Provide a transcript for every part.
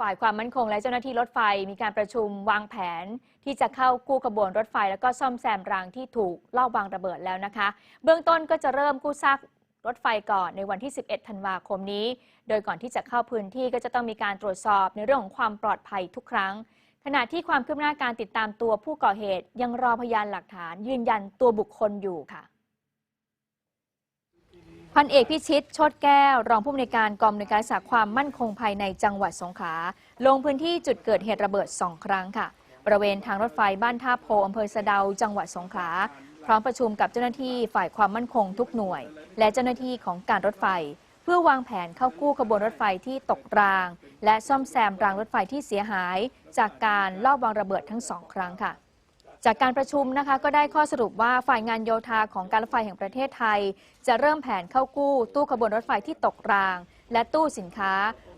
ฝ่ายความมั่นคงและเจ้าหน้าที่รถไฟมีการประชุมวางแผน ที่จะเข้ากู้ขบวนรถไฟ แล้วก็ซ่อมแซมรางที่ถูกลอบวางระเบิดแล้วนะคะ เบื้องต้นก็จะเริ่มกู้ซากรถไฟก่อนในวันที่ 11 ธันวาคมนี้ โดยก่อนที่จะเข้าพื้นที่ก็จะต้องมีการตรวจสอบในเรื่องของความปลอดภัยทุกครั้ง ขณะที่ความคืบหน้าการติดตามตัวผู้ก่อเหตุ ยังรอพยานหลักฐานยืนยันตัวบุคคลอยู่ค่ะ พันเอกพิชิตชดแก้ว รองผู้อำนวยการกองอำนวยการรักษาความมั่นคงภายในจังหวัดสงขลาลงพื้นที่จุดเกิดเหตุระเบิดสองครั้งค่ะ บริเวณทางรถไฟบ้านท่าโพอำเภอสะเดาจังหวัดสงขลาพร้อมประชุมกับเจ้าหน้าที่ฝ่ายความมั่นคงทุกหน่วย และเจ้าหน้าที่ของการรถไฟ เพื่อวางแผนเข้ากู้ขบวนรถไฟที่ตกราง และซ่อมแซมรางรถไฟที่เสียหาย จากการลอบวางระเบิดทั้งสองครั้งค่ะ จากการประชุมนะคะก็ได้ข้อสรุปว่าฝ่ายงานโยธาของการรถไฟแห่งประเทศไทย จะเริ่มแผนเข้ากู้ ตู้ขบวนรถไฟที่ตกราง และตู้สินค้า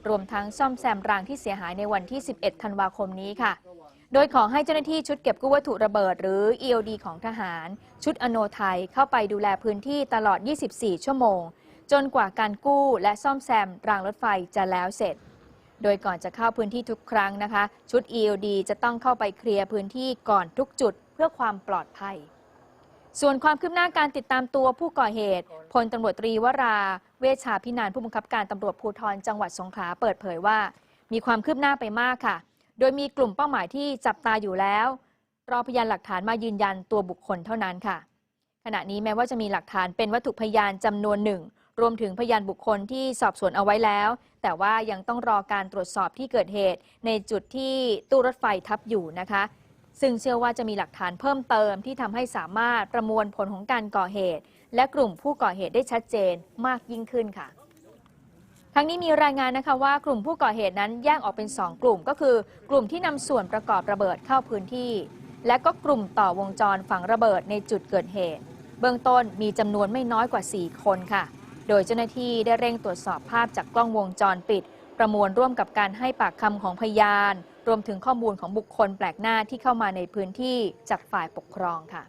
รวมทั้งซ่อมแซมรางที่เสียหายในวันที่ 11 ธันวาคมนี้ค่ะ โดยขอให้เจ้าหน้าที่ชุดเก็บกู้วัตถุระเบิด หรือ EOD ของทหาร ชุดอโนไทยเข้าไปดูแลพื้นที่ตลอด 24 ชั่วโมง จนกว่าการกู้และซ่อมแซมรางรถไฟจะแล้วเสร็จ โดยก่อนจะเข้าพื้นที่ทุกครั้งนะคะ ชุด EOD จะต้องเข้าไปเคลียร์พื้นที่ก่อนทุกจุดเพื่อความปลอดภัย ส่วนความคืบหน้าการติดตามตัวผู้ก่อเหตุพลตำรวจตรีวรา เวชชาพินานผู้บังคับการตำรวจภูธรจังหวัดสงขลาเปิดเผยว่า มีความคืบหน้าไปมากค่ะ โดยมีกลุ่มเป้าหมายที่จับตาอยู่แล้ว รอพยานหลักฐานมายืนยันตัวบุคคลเท่านั้นค่ะ ขณะนี้แม้ว่าจะมีหลักฐานเป็นวัตถุพยานจำนวนหนึ่ง รวมถึงพยานบุคคลที่สอบสวนเอาไว้แล้ว แต่ว่ายังต้องรอการตรวจสอบที่เกิดเหตุ ในจุดที่ตู้รถไฟทับอยู่นะคะ ซึ่งเชื่อว่าจะมีหลักฐานเพิ่มเติมที่ทำให้สามารถประมวลผลของการก่อเหตุ และกลุ่มผู้ก่อเหตุได้ชัดเจนมากยิ่งขึ้นค่ะทั้งนี้มีรายงานนะคะว่ากลุ่มผู้ก่อเหตุนั้นแยกออกเป็น 2 กลุ่ม ก็คือกลุ่มที่นำส่วนประกอบระเบิดเข้าพื้นที่ และก็กลุ่มต่อวงจรฝังระเบิดในจุดเกิดเหตุ เบื้องต้นมีจำนวนไม่น้อยกว่า 4 คนค่ะ โดยเจ้าหน้าที่ได้เร่งตรวจสอบภาพจากกล้องวงจรปิด ประมวลร่วมกับการให้ปากคำของพยาน รวมถึงข้อมูลของบุคคลแปลกหน้าที่เข้ามาในพื้นที่จากฝ่ายปกครองค่ะ